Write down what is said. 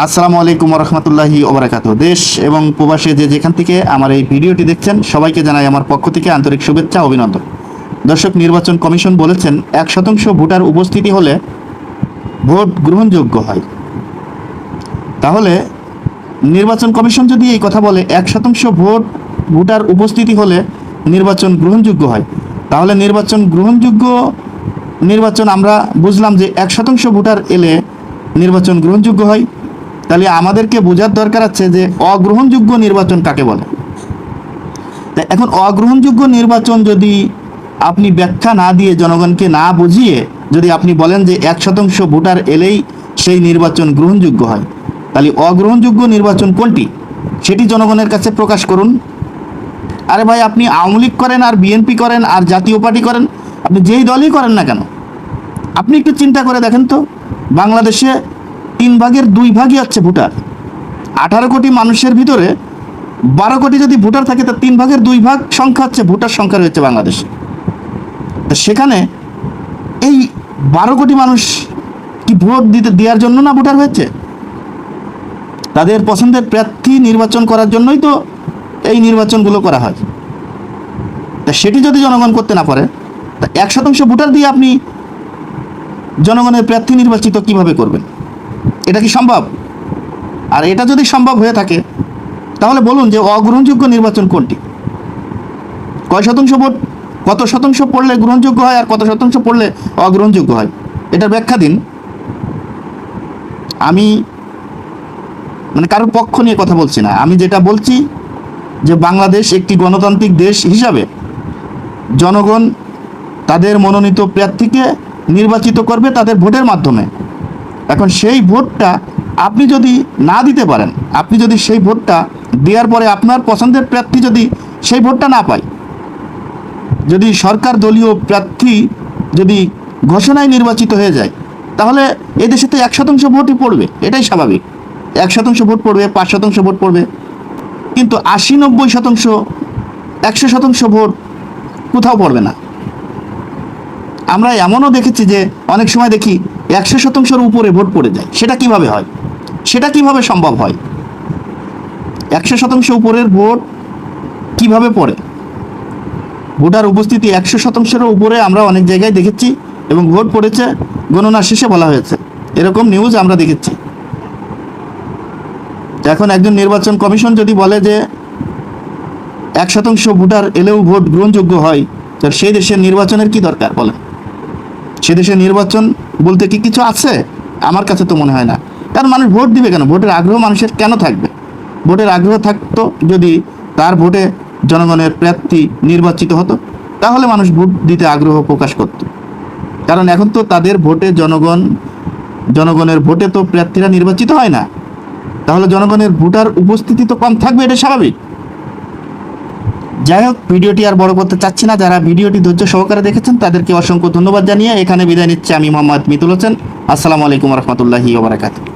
আসসালামু আলাইকুম রহমতুল্লাহি ওবরাকাত দেশ এবং প্রবাসে যে যেখান থেকে আমার এই ভিডিওটি দেখছেন, সবাইকে জানাই আমার পক্ষ থেকে আন্তরিক শুভেচ্ছা অভিনন্দন। দর্শক নির্বাচন কমিশন বলেছেন, এক শতাংশ ভোটার উপস্থিতি হলে ভোট গ্রহণযোগ্য হয়। তাহলে নির্বাচন কমিশন যদি এই কথা বলে, এক শতাংশ ভোট, ভোটার উপস্থিতি হলে নির্বাচন গ্রহণযোগ্য হয়। তাহলে নির্বাচন গ্রহণযোগ্য নির্বাচন আমরা বুঝলাম যে এক শতাংশ ভোটার এলে নির্বাচন গ্রহণযোগ্য হয়। তাহলে আমাদেরকে বোঝার দরকার আছে যে অগ্রহণযোগ্য নির্বাচন কাকে বলে? তা এখন অগ্রহণযোগ্য নির্বাচন যদি আপনি ব্যাখ্যা না দিয়ে জনগণকে না বুঝিয়ে যদি আপনি বলেন যে এক শতাংশ ভোটার এলেই সেই নির্বাচন গ্রহণযোগ্য হয়, তাহলে অগ্রহণযোগ্য নির্বাচন কোনটি? সেটি জনগণের কাছে প্রকাশ করুন। আরে ভাই, আপনি আওয়ামী লীগ করেন, আর বিএনপি করেন, আর জাতীয় পার্টি করেন, আপনি যেই দলই করেন না কেন? আপনি একটু চিন্তা করে দেখেন তো। বাংলাদেশে তিন ভাগের দুই ভাগই হচ্ছে ভোটার। আঠারো কোটি মানুষের ভিতরে বারো কোটি যদি ভোটার থাকে, তা তিন ভাগের দুই ভাগ সংখ্যা হচ্ছে ভোটার সংখ্যা রয়েছে বাংলাদেশে। তা সেখানে এই বারো কোটি মানুষ কি ভোট দিতে, দেওয়ার জন্য না ভোটার হয়েছে? তাদের পছন্দের প্রার্থী নির্বাচন করার জন্যই তো এই নির্বাচনগুলো করা হয়। তা সেটি যদি জনগণ করতে না পারে, তা এক শতাংশ ভোটার দিয়ে আপনি জনগণের প্রার্থী নির্বাচিত কীভাবে করবেন? এটা কি সম্ভব? আর এটা যদি সম্ভব হয়ে থাকে, তাহলে বলুন যে অগ্রহণযোগ্য নির্বাচন কোনটি? কয় শতাংশ ভোট? কত শতাংশ পড়লে গ্রহণযোগ্য হয় আর কত শতাংশ পড়লে অগ্রহণযোগ্য হয়? এটার ব্যাখ্যা দিন। আমি মানে কারোর পক্ষ নিয়ে কথা বলছি না। আমি যেটা বলছি যে বাংলাদেশ একটি গণতান্ত্রিক দেশ হিসাবে জনগণ তাদের মনোনীত প্রার্থীকে নির্বাচিত করবে তাদের ভোটের মাধ্যমে। এখন সেই ভোটটা আপনি যদি না দিতে পারেন, আপনি যদি সেই ভোটটা দেওয়ার পরে আপনার পছন্দের প্রার্থী যদি সেই ভোটটা না পায়, যদি সরকার দলীয় প্রার্থী যদি ঘোষণায় নির্বাচিত হয়ে যায়, তাহলে এই দেশে তো এক শতাংশ ভোটই পড়বে, এটাই স্বাভাবিক। এক শতাংশ ভোট পড়বে, পাঁচ শতাংশ ভোট পড়বে, কিন্তু আশি নব্বই শতাংশ, একশো শতাংশ ভোট কোথাও পড়বে না। আমরা এমনও দেখেছি যে অনেক সময় দেখি একশো শতাংশের উপরে ভোট পড়ে যায়। সেটা কীভাবে হয়? সেটা কীভাবে সম্ভব হয়? একশো শতাংশ উপরের ভোট কীভাবে পড়ে? ভোটার উপস্থিতি একশো শতাংশের উপরে আমরা অনেক জায়গায় দেখেছি এবং ভোট পড়েছে, গণনা শেষে বলা হয়েছে। এরকম নিউজ আমরা দেখেছি। এখন একজন নির্বাচন কমিশন যদি বলে যে এক শতাংশ ভোটার এলেও ভোট গ্রহণযোগ্য হয় তো সেই দেশের নির্বাচনের কি দরকার বলেন? সে দেশের নির্বাচন বলতে কি কিছু আছে? আমার কাছে তো মনে হয় না। কারণ মানুষ ভোট দিবে কেন? ভোটের আগ্রহ মানুষের কেন থাকবে? ভোটের আগ্রহ থাকতো যদি তার ভোটে জনগণের প্রার্থী নির্বাচিত হতো, তাহলে মানুষ ভোট দিতে আগ্রহ প্রকাশ করত। কারণ এখন তো তাদের ভোটে জনগণ, জনগণের ভোটে তো প্রার্থীরা নির্বাচিত হয় না। তাহলে জনগণের ভোটার উপস্থিতি তো কম থাকবে, এটা স্বাভাবিক। যাই হোক, ভিডিওটি আর বড় করতে চাচ্ছি না। যারা ভিডিওটি ধৈর্য সহকারে দেখেছেন, তাদেরকে অসংখ্য ধন্যবাদ জানিয়ে এখানে বিদায় নিচ্ছে আমি মোহাম্মদ মিতুল হোসেন। আসসালামু আলাইকুম রহমতুল্লাহি ওবরাকাতুহ